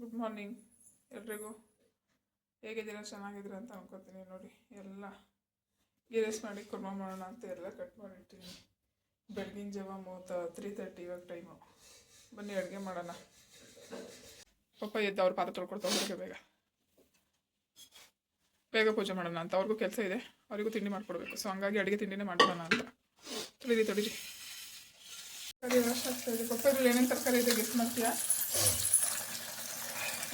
Good morning ಎಲ್ರಿಗೂ. ಹೇಗಿದ್ದೀರಾ ಚೆನ್ನಾಗಿದ್ದೀರಾ ಅಂತ ಅನ್ಕೋತೀನಿ ನೋಡಿ. ಎಲ್ಲ ಗೀರೆಸ್ ಮಾಡಿ ಕುರ್ಮ ಮಾಡೋಣ ಅಂತ ಎಲ್ಲ ಕಟ್ ಮಾಡಿಟ್ಟಿನಿ ಬೆಳಗಿನ ಜಾವ ಮೂವತ್ತ ತ್ರೀ ತರ್ಟಿ ಇವಾಗ ಟೈಮು ಬನ್ನಿ, ಅಡುಗೆ ಮಾಡೋಣ. ಪಪ್ಪ ಎದ್ದು ಅವ್ರ ಪಾತ್ರ ತೊಳ್ಕೊಡ್ತಾ ಹೋಗ್ಬೇಕು ಬೇಗ. ಬೇಗ ಪೂಜೆ ಮಾಡೋಣ ಅಂತ. ಅವ್ರಿಗೂ ಕೆಲಸ ಇದೆ. ಅವರಿಗೂ ತಿಂಡಿ ಮಾಡಿಕೊಡ್ಬೇಕು. ಸೊ ಹಂಗಾಗಿ ಅಡುಗೆ ತಿಂಡಿನೇ ಮಾಡೋಣ ಅಂತ. ತೊಳಿರಿ ತೊಳಿರಿ. ಇದೆ. ಪಪ್ಪ, ಇದ್ರಲ್ಲಿ ಏನೇನು ತರಕಾರಿ ಇದೆ? ಗೆಸ್ಟ್ ಮಾಡ್ತೀಯಾ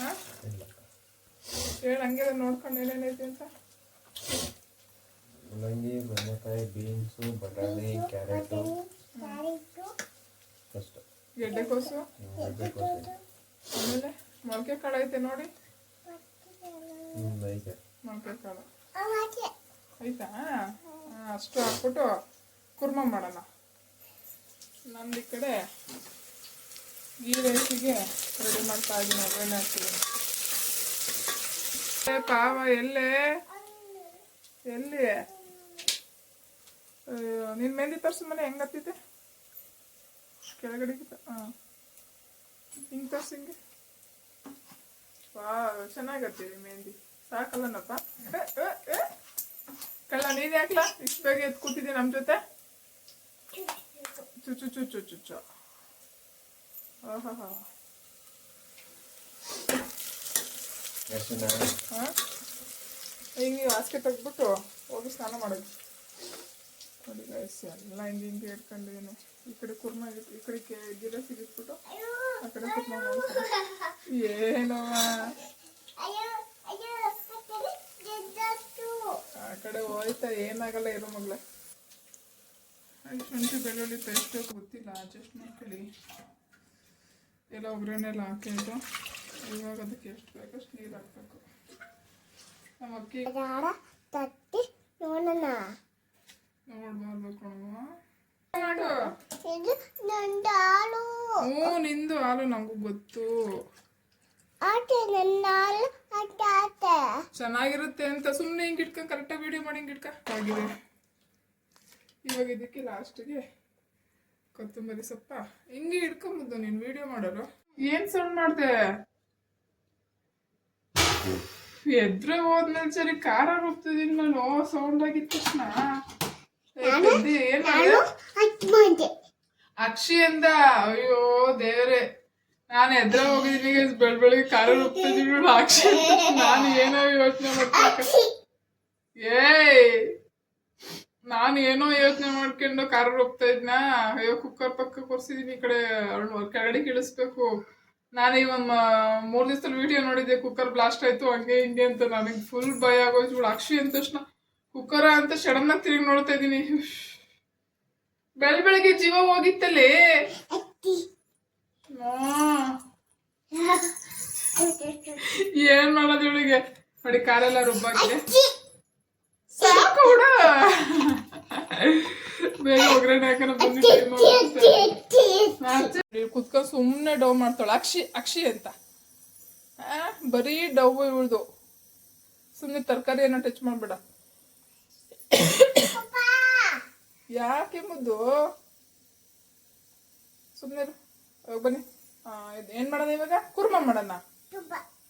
ಹಾಂ ಹೇಳು ಹಂಗೆ ನೋಡ್ಕೊಂಡು ಏನೇನೈತೆ ಅಂತ? ಮೂಲಂಗಿ ಬದನೆಕಾಯಿ ಬೀನ್ಸು ಬಟಾಣಿ ಕ್ಯಾರೆಟು. ಅಷ್ಟು. ಗೆಡ್ಡೆಕೋಸು ಆಮೇಲೆ ಮೊಳಕೆ ಕಾಳು ಐತೆ ನೋಡಿ. ಐತೆ. ಮೊಳಕೆ ಕಾಳು. ಆಯ್ತಾ ಅಷ್ಟು ಹಾಕ್ಬಿಟ್ಟು ಕುರ್ಮ ಮಾಡೋಣ. ನಂದು ಈ ಕಡೆ ಈ ರೈಸಿಗೆ ರೆಡಿ ಮಾಡ್ತಾ ಇದ್ದೀನಿ ಒಗ್ಗರಣೆ ಪಾವ, ಎಲ್ಲೇ? ಎಲ್ಲಿ? ನಿನ್ನ ಮೆಹಂದಿ ತರ್ಸು ಮನೆ, ಹೆಂಗೆ ಕೆಳಗಡೆ ಹಾಂ ಹಿಂಗೆ ತರ್ಸು ಹಿಂಗೆ. ವಾ ಚೆನ್ನಾಗತ್ತೀರಿ ಮೆಹಂದಿ. ಸಾಕಲ್ಲನಪ್ಪ. ಕಳ್ಳ, ನೀನು ಯಾಕಲ್ಲ ಇಷ್ಟು ಬೇಗ ಎದ್ದು ಕೂತಿದ್ದೆ ನಮ್ಮ ಜೊತೆ? ಚುಚ್ಚು ಚುಚ್ಚು ಚುಚ್ಚು ಹಾ ಎಷ್ಟು ಹಾಂ? ಈಗ ನೀವು ಹಾಸಿಗೆ ತೆಗ್ದ್ಬಿಟ್ಟು ಹೋಗಿ ಸ್ನಾನ ಮಾಡೋದು. ನೋಡಿ ಗೈಸ್ ಎಲ್ಲ ಹಿಂಗೆ ಹಿಂಗೆ ಇಟ್ಕೊಂಡಿದ್ದೀನಿ ಈ ಕಡೆ ಕುರ್ಮ ಈ ಕಡೆ ಗಿಡ ಸಿಗಿಸ್ಬಿಟ್ಟು ಆ ಕಡೆ ಕುರ್ಮ ಏನೋ ಆ ಕಡೆ ಹೋಯ್ತಾ ಏನಾಗಲ್ಲ ಇರೋ ಮಗ್ಳೆ. ಶುಂಠಿ ಬೆಳ್ಳುಳ್ಳಿ ಪೇಸ್ಟ್ ಗೊತ್ತಿಲ್ಲ ಅಡ್ಜಸ್ಟ್ ಮಾಡ್ಕೊಳ್ಳಿ. ಎಲ್ಲ ಒಗ್ಗರಣೆ ಎಲ್ಲ ಹಾಕಿದ್ದು ಇವಾಗ ಅದಕ್ಕೆ ಎಷ್ಟು ಬೇಕಷ್ಟು ನೀರು ಹಾಕ್ಬೇಕು ನಮ್ಮ ಅಕ್ಕಿ ತಟ್ಟಿ ನೋಡೋಣ ನನ್ನ ಹಾಲು ಹ್ಞೂ ನಿಂದು ಹಾಲು ನಂಗೂ ಗೊತ್ತು ಚೆನ್ನಾಗಿರುತ್ತೆ ಅಂತ ಸುಮ್ಮನೆ ಹಿಂಗೆ ಇಟ್ಕ ಕರೆಕ್ಟ್ ವಿಡಿಯೋ ಮಾಡಿ ಹಿಂಗೆ ಇಟ್ಕ. ಆಗಿದೆ. ಇವಾಗ ಇದಕ್ಕೆ ಲಾಸ್ಟಿಗೆ ಕೊತ್ತಂಬರಿ ಸೊಪ್ಪ. ಹಿಂಗೆ ಇಟ್ಕೊಂಬುದು ನೀನು ವಿಡಿಯೋ ಮಾಡೋರು. ಏನು ಸೌಂಡ್ ಮಾಡಿದೆ? ಎದ್ರೆ ಹೋದ್ಮೇಲೆ ಸರಿ ಖಾರ ರುಬ್ತಿದ್ದೀನಿ ನಾನು? ಸೌಂಡ್ ಆಗಿದ ತಕ್ಷಣ ಅಕ್ಷಿ ಅಂದ. ಅಯ್ಯೋ ದೇವ್ರೆ. ನಾನು ಎದ್ರ ಹೋಗಿದ್ದೀನಿ ಬೆಳ್ ಬೆಳಿಗ್ಗೆ ಖಾರ ರುಬ್ತಿದ್ದೀನಿ ನೋಡು ಅಕ್ಷಿ ಅಂತ ನಾನು ಏನೋ ಯೋಚನೆ ಮಾಡ್ತೀನಿ ಏಯ್! ನಾನು ಏನೋ ಯೋಚನೆ ಮಾಡ್ಕೊಂಡು ಖಾರ ರುಬ್ತಾ ಇದ್ನಾ? ಅಯ್ಯೋ ಕುಕ್ಕರ್ ಪಕ್ಕ ಕೊರ್ಸಿದೀನಿ ಈ ಕಡೆ. ಅವ್ಳ್ ಕೆಳಗಡೆ ಇಳಿಸ್ಬೇಕು ನಾನು ಈ ಒಂದು ಮೂರು ದಿವಸದಲ್ಲಿ ವಿಡಿಯೋ ನೋಡಿದ್ದೆ ಕುಕ್ಕರ್ ಬ್ಲಾಸ್ಟ್ ಆಯ್ತು ಹಂಗೆ ಹಿಂಗೆ ಅಂತ. ನನಗೆ ಫುಲ್ ಭಯ ಆಗೋಯ್ತು ಇವಳು ಅಕ್ಷಿ ಅಂದ ತಕ್ಷಣ ಕುಕ್ಕರ ಅಂತ ಸಡನ್ ಆಗಿ ತಿರುಗಿ ನೋಡ್ತಾ ಇದ್ದೀನಿ. ಬೆಳ ಬೆಳಗ್ಗೆ ಜೀವ ಹೋಗಿತ್ತಲ್ಲೇ? ಏನ್ ಮಾಡೋದು ಇವಳಿಗೆ? ನೋಡಿ ಕಾಲೆಲ್ಲ ರುಬ್ಬಾಗಿದೆ ಸಾಕು ಹುಡ ಬೇಗ ಒಗ್ಗರಣೆ ಹಾಕೋಣ ಬಂದಿಟ್ಟು ಕುತ್ಕೊಂಡು ಸುಮ್ಮನೆ ಡವ್ ಮಾಡ್ತಾಳೆ. ಅಕ್ಷಿ ಅಕ್ಷಿ ಅಂತ. ಆ, ಬರೀ ಡವ್ ಇವಳ್ದು. ಸುಮ್ಮನೆ ತರಕಾರಿ ಏನೋ ಟಚ್ ಮಾಡ್ಬೇಡ ಯಾಕೆ ಮುದ್ದು? ಸುಮ್ಮನೆ ಬನ್ನಿ. ಏನ್ ಮಾಡೋಣ ಇವಾಗ? ಕುರ್ಮ ಮಾಡೋಣ?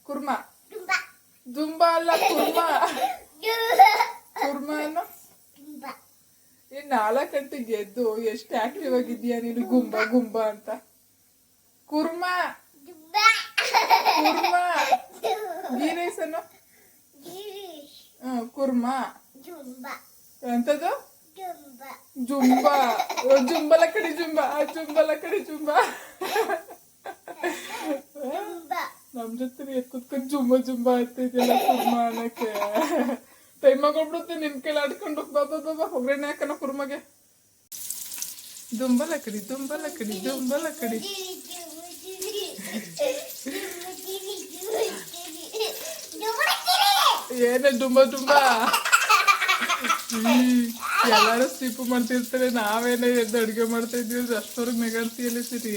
ಕುರ್ಮ. ದುಂಬಾ. ಅಲ್ಲ ಕುರ್ಮ. ಕುರ್ಮ ಅನ್ನೋ ನೀನ್ ನಾಲ್ಕು ಗಂಟೆಗೆ ಎದ್ದು ಎಷ್ಟು ಆಕ್ಟಿವ್ ಆಗಿದ್ಯಾ ನೀನು? ಗುಂಬ ಗುಂಬ ಅಂತ. ಕುರ್ಮ. ಕುರ್ಮ. ಗೀರೇಸ್ ಅನ್ನು ಕುರ್ಮಾ ಹ್ಮ್ ಕುರ್ಮ. ಎಂತದು? ಜುಂಬಾ. ಓ, ಜುಂಬಲ ಕಡೆ ಜುಂಬ. ಆ, ಜುಂಬಲ ಕಡೆ ಜುಂಬ. ನಮ್ ಜೊತೆ ಕುತ್ಕೊಂಡ್ ಜುಂಬ ಜುಂಬ ಆಗ್ತಿದ್ಯಲ್ಲ ಕುರ್ಮ ಅನ್ನಕ್ಕೆ. ಟೈಮ್ ಆಗೋಗ್ಬಿಡುತ್ತೆ ನಿನ್ ಕೈಲಿ ಆಡ್ಕೊಂಡು ಬಾಬಾ ಒಗ್ಗರಣೆ ಹಾಕನ ಕುರ್ಮಗೆ ದುಂಬಲ ಕಡಿ ದುಂಬಲ ಕಡಿ ದುಂಬಲ ಕಡಿ ಏನೇ ದುಂಬ ದುಂಬ. ಎಲ್ಲಾರು ಸ್ಲಿಪ್ ಮಾಡ್ತಿರ್ತಾರೆ ನಾವೇನೇ ಎದ್ದು ಅಡುಗೆ ಮಾಡ್ತಾ ಇದ್ದೀವಿ ಅಷ್ಟೊರ್ಗೆ ನೆಗಾಡ್ತೀಯಲ್ಲ ಸಿರಿ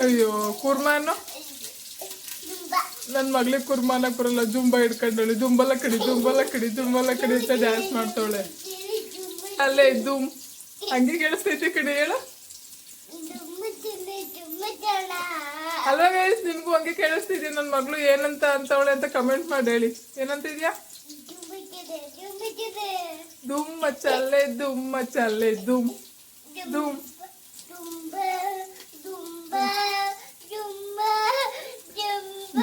ಅಯ್ಯೋ ಕುರ್ಮ ಅನ್ನೋ ನನ್ನ ಮಗಳಿಗೆ ಕುರ್ಮಾನ ಕೊರಲ್ಲ ಜುಂಬ ಹಿಡ್ಕೊಂಡವಳೆ. ಜುಂಬಲ ಕಡಿ ಜುಂಬಲ ಕಡಿ ಜುಂಬಲ ಕಡಿ ಅಂತ ಡ್ಯಾನ್ಸ್ ಮಾಡ್ತಾವಳೆ. ಅಲ್ಲೇ ದುಮ್ ಹಂಗೆ ಕೇಳಿಸ್ತೈತಿ ಕಡೆ ಹೇಳ. ಅಲ್ವಾ ಗೈಸ್ ನಿಮ್ಗೂ ಹಂಗೆ ಕೇಳಿಸ್ತಿದ್ಯಾ? ನನ್ನ ಮಗಳು ಏನಂತ ಅಂತವಳೆ ಅಂತ ಕಮೆಂಟ್ ಮಾಡಿ ಹೇಳಿ. ಏನಂತಿದ್ಯಾ? ದುಮ್ ಚಲ್ಲೆ ದುಮ್ಮ ಚಲ್ಲೆ ದುಮ್. ದುಮ್.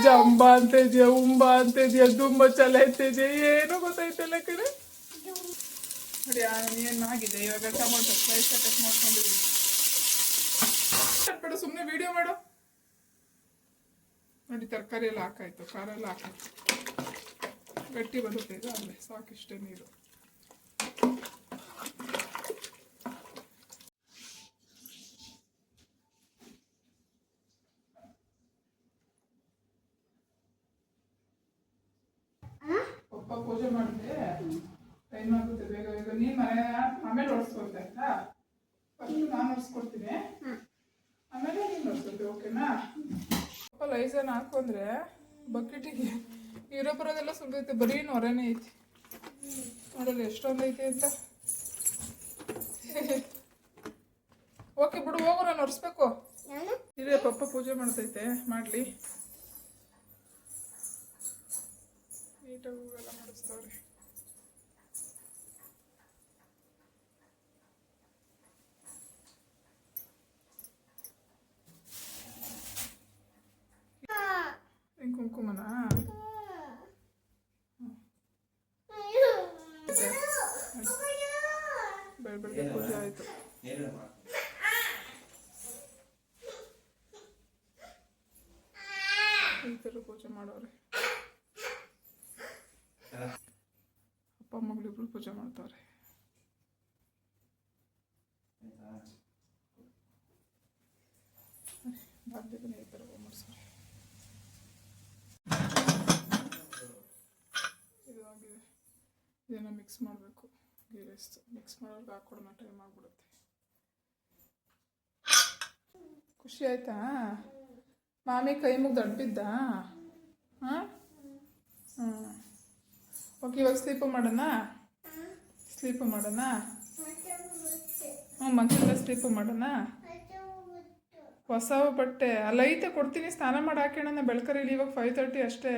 ಜಂಬ. ಅಂತ ಇದೆಯಾ ಉಂಬ ಅಂತ ಇದೆಯಾ ದುಮ್ಮ ಚಲೆ ಅಂತ ಇದೆಯಾ ಏನೋ ಗೊತ್ತಾಯ್ತಲ್ಲ ಕಡೆ ನೋಡಿ ಏನಾಗಿದೆ ಇವಾಗ ಟೊಮೊಟೊ ಸ್ಲೈಸ್ ಕಟ್ ಮಾಡ್ಕೊಂಡಿದ್ದೀನಿ. ಕಟ್ಬೇಡ ಸುಮ್ಮನೆ ವಿಡಿಯೋ ಮಾಡು. ನೋಡಿ, ತರಕಾರಿ ಎಲ್ಲ ಹಾಕಾಯ್ತು, ಖಾರ ಎಲ್ಲ ಹಾಕಾಯ್ತು. ಗಟ್ಟಿ ಬರುತ್ತೆ ಇದು, ಅಲ್ಲೇ, ಸಾಕಿಷ್ಟೇ ನೀರು ಪಪ್ಪ ಪೂಜೆ ಮಾಡಿದೆ ಟೈಮ್ ಆಗುತ್ತೆ ಬೇಗ ಬೇಗ ನೀನ್ ಮನೆ ಆಮೇಲೆ ಓಡಿಸ್ಕೊಂಡೆ ಆಯ್ತಾ ಫಸ್ಟ್ ನಾನು ಓಡಿಸ್ಕೊಡ್ತೀನಿ ಆಮೇಲೆ ನೀನು ಓಡಿಸ್ಕೊಳ್ತೀವಿ ಓಕೆನಾ? ಪಪ್ಪ ಲೈಸನ್ ಹಾಕೊಂಡ್ರೆ ಬಕೆಟಿಗೆ ಇರೋ ಬರೋದೆಲ್ಲ ಸುಳ್ದೈತೆ ಬರೀ ನೊರೆನೇ ಐತಿ. ನೋಡಲ್ಲ ಎಷ್ಟೊಂದು ಐತೆ ಅಂತ. ಓಕೆ ಬಿಡು ಹೋಗು ನಾನು ಒರೆಸ್ಬೇಕು ಇದೇ ಪಪ್ಪ ಪೂಜೆ ಮಾಡ್ತೈತೆ ಮಾಡಲಿ. ನೀಟಾಗಿ ಹೂವೆಲ್ಲ ಮಾಡಿಸ್ತವ್ರೆ. ಬೆಳ ಬೆಳಗ್ಗೆ ಪೂಜೆ ಆಯಿತು ಈ ಥರ ಪೂಜೆ ಮಾಡೋರೆ ಅಪ್ಪ ಮಗಳಿಬ್ರು ಪೂಜೆ ಮಾಡ್ತಾರೆ ಬಾಂಧವ್ಯನ ಈ ಥರ ಮಾಡ್ಸೋರೆ ಇದು ಆಗಿದೆ ಇದನ್ನು ಮಿಕ್ಸ್ ಮಾಡಬೇಕು. ಗೀ ರೈಸ್ ಮಿಕ್ಸ್ ಮಾಡೋರ್ಗೆ ಹಾಕೊಡೋಣ ಟೈಮ್ ಆಗ್ಬಿಡುತ್ತೆ. ಖುಷಿ ಆಯ್ತಾ? ಮಾಮಿ ಕೈ ಮುಗ್ದು ಅಡ್ಬಿದ್ದ? ಹಾಂ? ಹ್ಞೂ ಓಕೆ ಇವಾಗ ಸ್ಲೀಪು ಮಾಡೋಣ? ಸ್ಲೀಪು ಮಾಡೋಣ? ಹ್ಞೂ ಮಂಚೆಲ್ಲ ಸ್ಲೀಪು ಮಾಡೋಣ? ಹೊಸ ಬಟ್ಟೆ. ಐತೆ, ಕೊಡ್ತೀನಿ, ಸ್ನಾನ ಮಾಡಿ ಹಾಕೋಣ, ಬೆಳ್ಕರಿಲಿ, ಇವಾಗ ಫೈವ್ ತರ್ಟಿ ಅಷ್ಟೇ.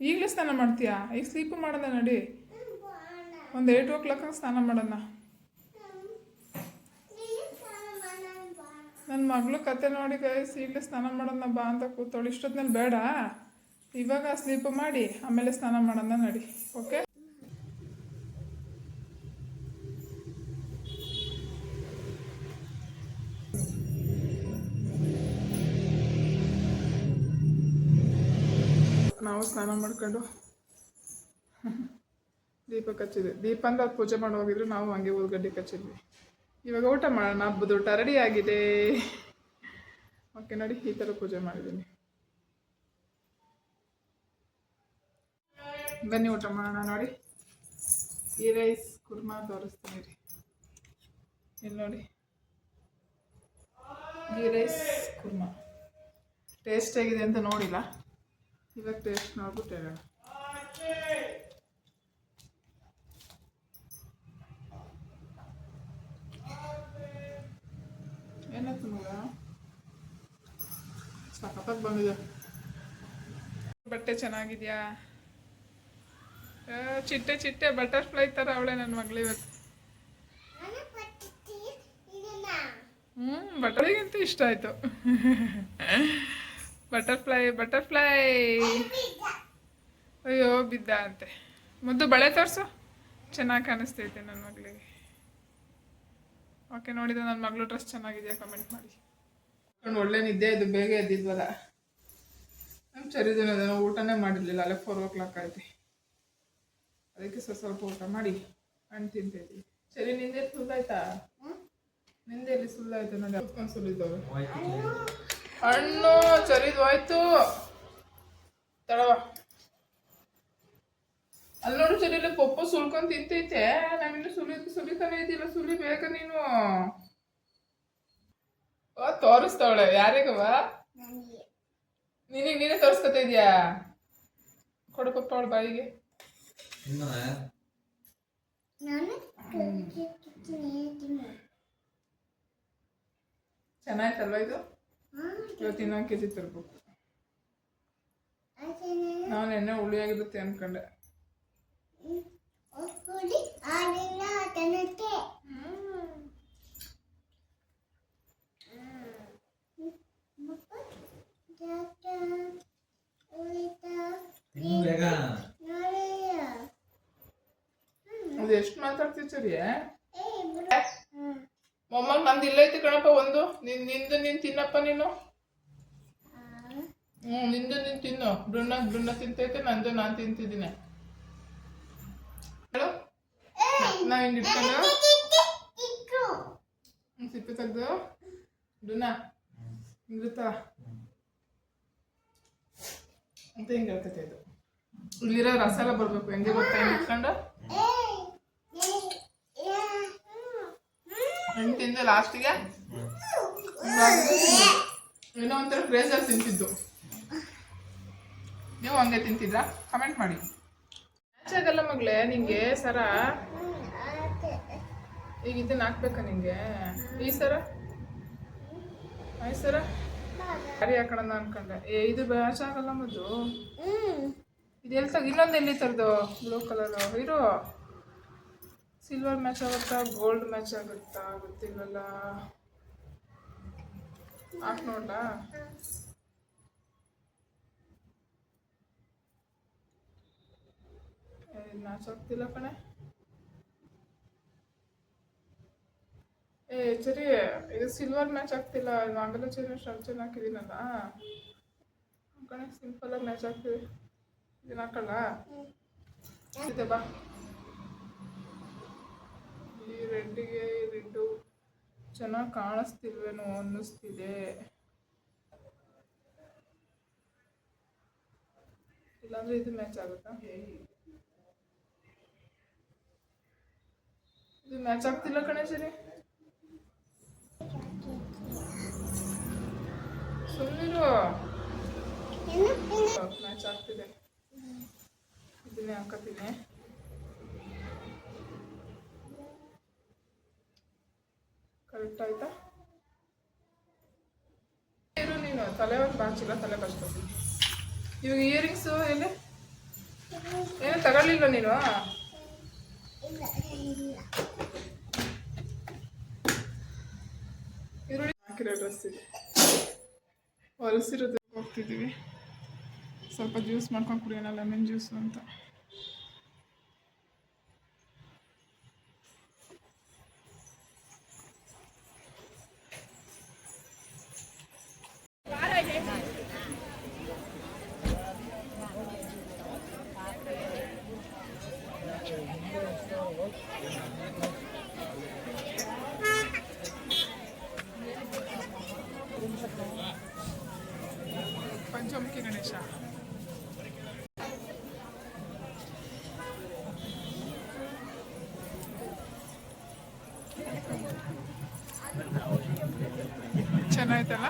ಈಗಲೇ ಸ್ನಾನ ಮಾಡ್ತೀಯಾ? ಈಗ ಸ್ಲೀಪು ಮಾಡೋಣ ನಡಿ. ಒಂದು ಏಟ್ ಓ ಕ್ಲಾಕ್ ಸ್ನಾನ ಮಾಡೋಣ. ನನ್ನ ಮಗಳು ಕತೆ ನೋಡಿ ಗೈಸ್ ಈಗಲೇ ಸ್ನಾನ ಮಾಡೋಣ ಬಾ ಅಂತ ಕೂತವಳು. ಇಷ್ಟೊತ್ತಿನಲ್ಲಿ ಬೇಡ. ಇವಾಗ ಸ್ಲೀಪ್ ಮಾಡಿ, ಆಮೇಲೆ ಸ್ನಾನ ಮಾಡೋಣ ನಡಿ. ಓಕೆ ಸ್ನಾನ ಮಾಡ್ಕೊಂಡು ದೀಪ ಕಚ್ಚಿದ್ವಿ. ದೀಪ ಅಂದ್ರೆ ಅದು ಪೂಜೆ ಮಾಡಿ ಹೋಗಿದ್ರು ನಾವು ಹಂಗೆ ಉಳ್ಗಡ್ಡೆ ಕಚ್ಚಿದ್ವಿ. ಇವಾಗ ಊಟ ಮಾಡೋಣ. ಹಬ್ಬದ ಊಟ ರೆಡಿ ಆಗಿದೆ. ಓಕೆ ನೋಡಿ ಈ ಥರ ಪೂಜೆ ಮಾಡಿದ್ದೀನಿ. ಬನ್ನಿ ಊಟ ಮಾಡೋಣ ನೋಡಿ. ಈ ರೈಸ್ ಕುರ್ಮಾ ತೋರಿಸ್ತೀನಿ ರೀ. ಇಲ್ಲಿ ನೋಡಿ. ಗೀ ರೈಸ್ ಕುರ್ಮಾ. ಟೇಸ್ಟ್ ಹೇಗಿದೆ ಅಂತ ನೋಡಿಲ್ಲ. ಇವಾಗ ಟೇಸ್ಟ್ ನೋಡ್ಬಿಟ್ಟು ಹೇಳೋಣ ಏನಾಯ್ತು ಮಗ ಸಖತ್ತಾಗಿ ಬಂದಿದೆ ಬಟ್ಟೆ ಚೆನ್ನಾಗಿದ್ಯಾ ಚಿಟ್ಟೆ ಚಿಟ್ಟೆ ಬಟರ್ಫ್ಲೈ ಥರ ಅವಳೆ ನನ್ನ ಮಗಳು ಇವತ್ತು ಹ್ಞೂ ಬಟರ್ಗಿಂತ ಇಷ್ಟ ಆಯಿತು ಬಟರ್ಫ್ಲೈ ಬಟರ್ಫ್ಲೈ. ಅಯ್ಯೋ ಬಿದ್ದ ಅಂತೆ. ಮುದ್ದು ಬಳೆ ತೋರಿಸು. ಚೆನ್ನಾಗಿ ಕಾಣಿಸ್ತೈತೆ ನನ್ನ ಮಗಳಿಗೆ. ಓಕೆ ನೋಡಿದ ನನ್ನ ಮಗಳು ಡ್ರೆಸ್ ಚೆನ್ನಾಗಿದೆಯಾ? ಕಮೆಂಟ್ ಮಾಡಿ. ಒಳ್ಳೆ ನಿದ್ದೆ ಇದು ಬೇಗ ಎದ್ದಿದ್ವಲ್ಲ ನಮ್ಮ ಚರಿದಿನ ಊಟನೇ ಮಾಡಿರಲಿಲ್ಲ ಅಲ್ಲೇ ಫೋರ್ ಓ ಕ್ಲಾಕ್ ಆಯ್ತು. ಅದಕ್ಕೆ ಸ್ವಲ್ಪ ಸ್ವಲ್ಪ ಊಟ ಮಾಡಿ ಹಣ್ಣು ತಿಂತೈತಿ ಸರಿ ನಿಂದೆ ಸುಲ್ದಾಯ್ತಾ ನಿಂದೆ ಇಲ್ಲಿ ಸುಲ್ದಾಯ್ತು ನನಗೆ ಅಪ್ಕೊಂಡು ಸುಲಿದವ್ರು. ಹಣ್ಣು ಚರಿದು ಹೋಯ್ತು. ತಡವ. ಅಲ್ಲಿ ನೋಡು ಚರಿಲ್ಲ ಪಪ್ಪು ಸುಲ್ಕೊಂಡ್ ತಿಂತೈತೆ. ನಾವಿನ್ನು ಸುಲಿ ಸುಲಿತಾನೆ ಇದ್ದಿಲ್ಲ ಸುಳಿ ಬೇಕ ನೀನು. ಓ ತೋರಿಸ್ತಾವಳೆ ಯಾರಿಗವ ನಿನಗೆ. ನೀನೇ ತೋರಿಸ್ಕೊತಾ ಇದೀಯಾ? ಕೊಡು ಪಪ್ಪ ಅವಳ ಬಾಯಿಗೆ. ಚೆನ್ನಾಯ್ತಲ್ವಾ ಇದು? ಇವತ್ತು ಇನ್ನೊಂದು ಕೆ ಜಿ ತರ್ಬೇಕು ನಾನು ಎಣ್ಣೆ ಹುಳಿಯಾಗಿರುತ್ತೆ ಅನ್ಕೊಂಡೆ. ಅದು ಎಷ್ಟು ಮಾತಾಡ್ತೀವಿ ಸರಿ ಮೊಮ್ಮಗ ನಂದು ಇಲ್ಲ ಐತಿ ಕಣಪ್ಪ, ಒಂದು. ನಿನ್, ನಿಂದು ನೀನು ತಿನ್ನಪ್ಪ ನೀನು. ಹ್ಮ್, ನಿಂದು ನಿನ್ ತಿನ್ನು. ಬೃನ್ನ ಬೃನ್ನ ತಿಂತೈತೆ, ನಂದು ನಾನು ತಿಂತಿದ್ದೀನಿ. ಹೇಳು. ನಾ ಹಿಂಗ್ ಇಟ್ಕೊಂಡು? ಸಿಪ್ಪೆ ತೆಗ್ದು. ಬೃನ್ನ ಹಿಂಗಿರುತ್ತಾ ಅಂತ ಹಿಂಗೆ ಹೇಳ್ತೈತೆ ಇದು. ಇಲ್ಲಿರೋ ರಸ ಎಲ್ಲ ಬರ್ಬೇಕು. ಹೆಂಗೆ ಗೊತ್ತಾ? ಇಟ್ಕೊಂಡು? ತಿಂದೆ ಲಾಸ್ಟಿಗೆ ಏನೋ ಒಂಥರ ಕ್ರೇಜಲ್ಲಿ ತಿಂತಿದ್ದು. ನೀವು ಹಂಗೆ ತಿಂತಿದ್ರಾ? ಕಮೆಂಟ್ ಮಾಡಿ. ಆಗಲ್ಲ ಮಗಳೇ ನಿಂಗೆ ಸರ. ಈಗ ಇದನ್ನ ಹಾಕ್ಬೇಕಾ ನಿಂಗೆ? ಈ ಸರ? ಐ ಸರ? ಸರಿ ಹಾಕೋಣ ಅನ್ಕೊಂಡೆ. ಏ ಇದು ಬ್ಯಾಚ್ ಆಗಲ್ಲ ಮದ್ದು. ಇದು ಎಲ್ಲಿ ತಗ ಇನ್ನೊಂದು ಎಲ್ಲಿ ತರದು? ಬ್ಲೂ ಕಲರು ಇರೋ. ಸಿಲ್ವರ್ ಮ್ಯಾಚ್ ಆಗುತ್ತಾ? ಗೋಲ್ಡ್ ಮ್ಯಾಚ್ ಆಗುತ್ತಾ? ಗೊತ್ತಿಲ್ಲಲ್ಲ ಹಾಕಿ ನೋಡ್ಲಾ? ಮ್ಯಾಚ್ ಆಗ್ತಿಲ್ಲ ಕಣೆ. ಏ ಸರಿ ಇದು ಸಿಲ್ವರ್ ಮ್ಯಾಚ್ ಆಗ್ತಿಲ್ಲ. ನಾಗಲ ಶರ್ಟ್ ಸ್ಟ್ರಕ್ಚರ್ ಹಾಕಿದ್ದೀನಲ್ಲ? ಕಣೆ ಸಿಂಪಲ್ ಆಗಿ ಮ್ಯಾಚ್ ಆಗ್ತಿದೆ. ಇದನ್ನ ಹಾಕಲ್ಲ? ಇದೆ ಬಾ. ಈ ರೆಡ್ಡಿಗೆ ಈ ರೆಡ್ಡು ಚೆನ್ನಾಗಿ ಕಾಣಿಸ್ತಿಲ್ವೇನೋ ಅನ್ನಿಸ್ತಿದೆ. ಇಲ್ಲಾಂದ್ರೆ ಇದು ಮ್ಯಾಚ್ ಆಗುತ್ತಾ? ಇದು ಮ್ಯಾಚ್ ಆಗ್ತಿಲ್ಲ ಕಣೆ ಸರಿ ಸುಮ್ಮನಿರು ಮ್ಯಾಚ್ ಆಗ್ತಿದೆ. ಇದನ್ನೇ ಹಾಕತ್ತೀನಿ. ಆಯ್ತಾ ಇರು ನೀನು, ತಲೆ ಒಂದು ಬಾಚಿಲ್ಲ ತಲೆ ಬಚ್ಕೊಂಡು ಇವಾಗ ಇಯರಿಂಗ್ಸು ಎಲ್ಲಿ? ಏನು ತಗೊಳ್ಳಿಲ್ಲ ನೀನು? ಈರುಳ್ಳಿ ಹಾಕಿರೋ ಡ್ರೆಸ್ ಇದೆ. ಹೊಲಸಿರೋದು ಹೋಗ್ತಿದ್ದೀವಿ. ಸ್ವಲ್ಪ ಜ್ಯೂಸ್ ಮಾಡ್ಕೊಂಡು ಕುಡಿಯೋಣ ಲೆಮನ್ ಜ್ಯೂಸು ಅಂತ. ಪಂಚಮುಖಿ ಗಣೇಶ. ಚೆನ್ನಾಯ್ತಲ್ಲ?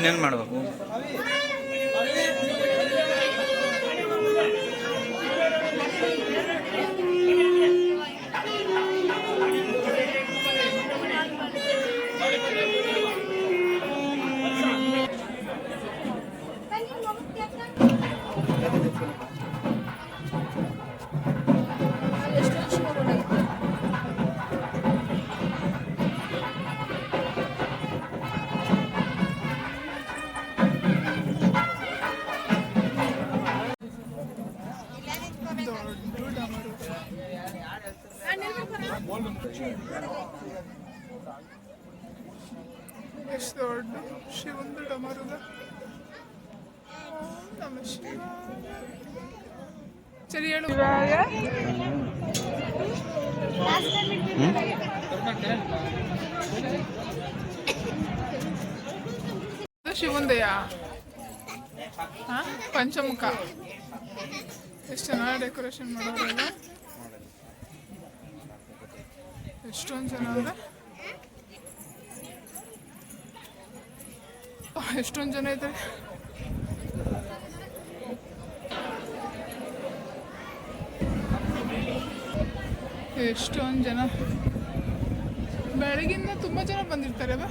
ನೀನೇನು ಮಾಡಬೇಕು? ಎಷ್ಟು ಚೆನ್ನಾಗಿ ಡೆಕೋರೇಷನ್ ಮಾಡೋರಲ್ಲ ಎಷ್ಟೊಂದು ಜನ ಅಂದರೆ ಎಷ್ಟೊಂದು ಜನ ಇದ್ದಾರೆ? ಎಷ್ಟೊಂದು ಜನ? ಬೆಳಗಿಂದ ತುಂಬ ಜನ ಬಂದಿರ್ತಾರೆ ಬಾ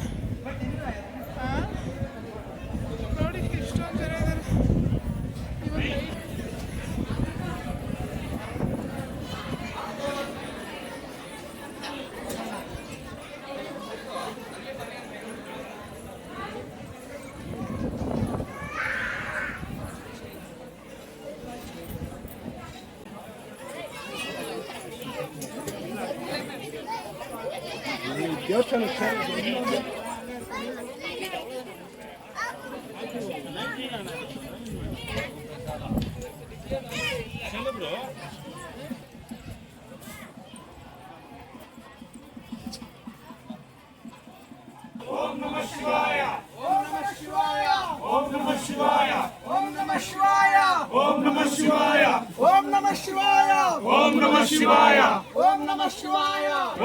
शिवाय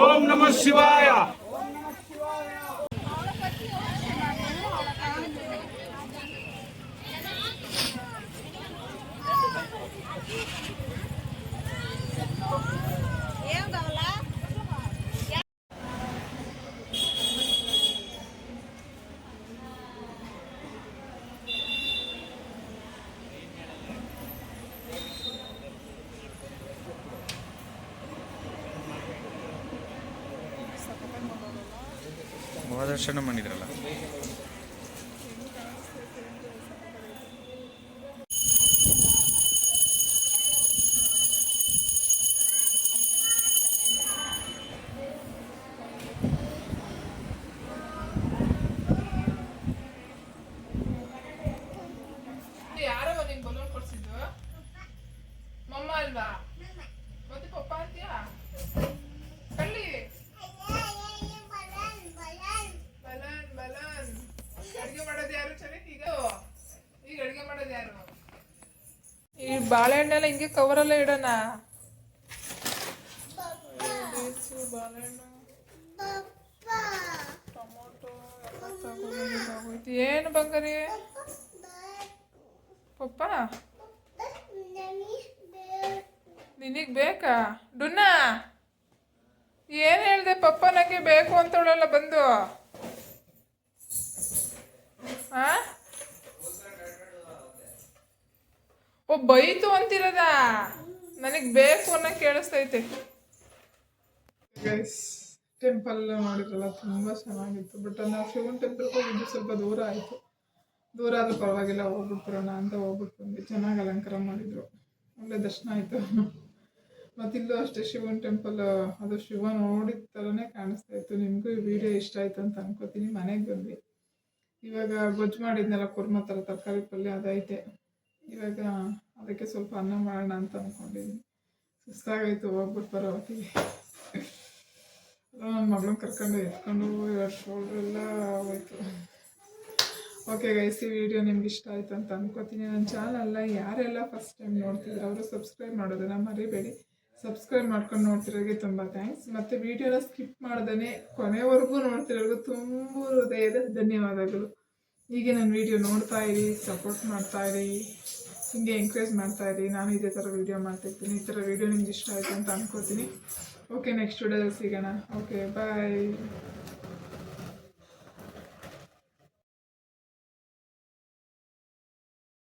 ओम नमः शिवाय ಮುಖದರ್ಶನ ಮಾಡಿದ್ರಲ್ಲ ಯಾರೋ ನಿಂಗೆ ಬಲೂನ್ ಕೊಡ್ಸಿದ್ದು ಮಮ್ಮ ಅಲ್ವಾ ಮತ್ತೆ ಪಪ್ಪ ಅಂತೀಯಾ ಕಳ್ಳಿ ಬಲೂನ್ ಬಲೂನ್ ಅಡಿಗೆ ಮಾಡೋದು ಯಾರು ಚಳಿ ಈ ಬಾಳೆಹಣ್ಣೆಲ್ಲ ಹಿಂಗೆ ಕವರೆಲ್ಲ ಇಡೋಣ. ಟೊಮೊಟೊ ಏನು ಬಂಗಾರಿ? ಪಪ್ಪ ನಿನಗೆ ಬೇಕಾ? ಡುನ್ನ? ಏನು ಹೇಳ್ದೆ ಪಪ್ಪ ನನಗೆ ಬೇಕು ಅಂತವಳೆಲ್ಲ ಬಂದು? ಓ, ಬೈತು ಅಂತಿರದ. ನನಗೆ ಬೇಕು ಅನ್ನೋ ಕೇಳಿಸ್ತೈತೆ. ಟೆಂಪಲ್ ಮಾಡಿದ್ರಲ್ಲ, ತುಂಬ ಚೆನ್ನಾಗಿತ್ತು. ಬಟ್ ನಾವು ಶಿವನ್ ಟೆಂಪಲ್ಗೆ ಹೋಗಿದ್ದು ಸ್ವಲ್ಪ ದೂರ ಆಯಿತು. ದೂರ ಆದ್ರೂ ಪರವಾಗಿಲ್ಲ ಹೋಗ್ಬಿಟ್ಟು ಬರೋಣ ಅಂತ ಹೋಗ್ಬಿಟ್ಟು ಚೆನ್ನಾಗಿ ಅಲಂಕಾರ ಮಾಡಿದ್ರು. ಒಳ್ಳೆ ದರ್ಶನ ಆಯಿತು. ಮತ್ತಿಲ್ಲೂ ಅಷ್ಟೇ ಶಿವನ್ ಟೆಂಪಲ್ ಅದು ಶಿವ ನೋಡಿದ ಥರನೇ ಕಾಣಿಸ್ತಾ ಇತ್ತು. ನಿಮಗೂ ಈ ವಿಡಿಯೋ ಇಷ್ಟ ಆಯ್ತು ಅಂತ ಅನ್ಕೋತೀನಿ. ಮನೆಗೆ ಬಂದ್ವಿ. ಇವಾಗ ಗೊಜ್ಜು ಮಾಡಿದ್ನಲ್ಲ ಕುರ್ಮ ಥರ ತರಕಾರಿ ಪಲ್ಯ ಅದೈತೆ. ಇವಾಗ ಅದಕ್ಕೆ ಸ್ವಲ್ಪ ಅನ್ನ ಮಾಡೋಣ ಅಂತ ಅಂದ್ಕೊಂಡಿದ್ದೀನಿ ಸುಸ್ತಾಗೈತು ಹೋಗ್ಬಿಟ್ಟು ಬರೋ ಹೊತ್ತಿಗೆ. ನನ್ನ ಮಗಳನ್ನ ಕರ್ಕೊಂಡು ಎತ್ಕೊಂಡು ಎರಡು ಶೋಲ್ಡ್ರ್ ಎಲ್ಲ ಹೋಯ್ತು. ಓಕೆ ಗೈಸ್ ಈ ವಿಡಿಯೋ ನಿಮ್ಗೆ ಇಷ್ಟ ಆಯಿತು ಅಂತ ಅಂದ್ಕೋತೀನಿ ನನ್ನ ಚಾನಲ್ನ ಯಾರೆಲ್ಲ ಫಸ್ಟ್ ಟೈಮ್ ನೋಡ್ತಿದ್ರು ಅವರು ಸಬ್ಸ್ಕ್ರೈಬ್ ಮಾಡೋದನ್ನ ಮರಿಬೇಡಿ. ಸಬ್ಸ್ಕ್ರೈಬ್ ಮಾಡ್ಕೊಂಡು ನೋಡ್ತಿರೋರಿಗೆ ತುಂಬ ಥ್ಯಾಂಕ್ಸ್ ಮತ್ತು ವೀಡಿಯೋನ ಸ್ಕಿಪ್ ಮಾಡ್ದೇ ಕೊನೆವರೆಗೂ ನೋಡ್ತಿರೋರ್ಗೂ ತುಂಬ ಹೃದಯದ ಧನ್ಯವಾದಗಳು. ಹೀಗೆ ನನ್ನ ವಿಡಿಯೋ ನೋಡ್ತಾ ಇರಿ ಸಪೋರ್ಟ್ ಮಾಡ್ತಾ ಇರಿ, ಹಿಂಗೆ ಎಂಕರೇಜ್ ಮಾಡ್ತಾ ಇರಿ. ನಾನು ಇದೇ ಥರ ವೀಡಿಯೋ ಮಾಡ್ತಿರ್ತೀನಿ ಈ ಥರ ವೀಡಿಯೋ ನಿಮ್ಗೆ ಇಷ್ಟ ಆಯಿತು ಅಂತ ಅನ್ಕೋತೀನಿ. ಓಕೆ ನೆಕ್ಸ್ಟ್ ವಿಡಿಯೋದಲ್ಲಿ ಸಿಗೋಣ. Okay bye